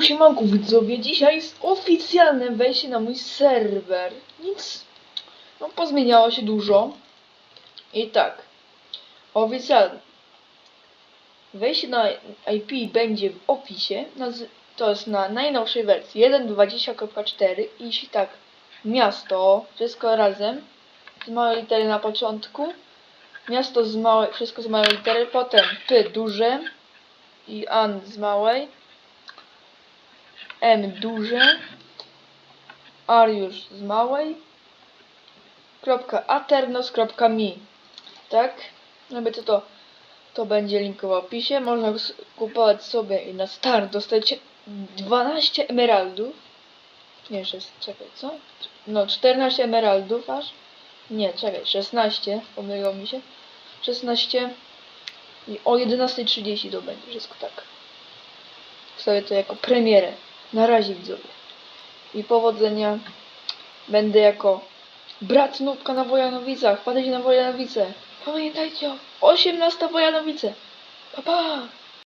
siemanku widzowie, dzisiaj jest oficjalne wejście na mój serwer. Nic, no pozmieniało się dużo. I tak, oficjalnie. Wejście na IP będzie w opisie, to jest na najnowszej wersji. 1.20.4 i jeśli tak, miasto, wszystko razem, z małej litery na początku, miasto z małej, wszystko z małej litery, potem P duże. I An z małej, M duże, Ariusz z małej, kropka aternos, kropka mi, tak? Jakby to, to, to będzie link w opisie, można kupować sobie i na start dostać 12 emeraldów, nie, 6, czekaj, co? No, 14 emeraldów aż, nie, czekaj, 16, pomyliło mi się, 16 i o 11.30 to będzie wszystko tak. Wstawię to jako premierę. Na razie widzowie. I powodzenia. Będę jako brat Nubka na Wojanowicach. Padajcie na Wojanowice. Pamiętajcie o 18 Wojanowice. Pa pa!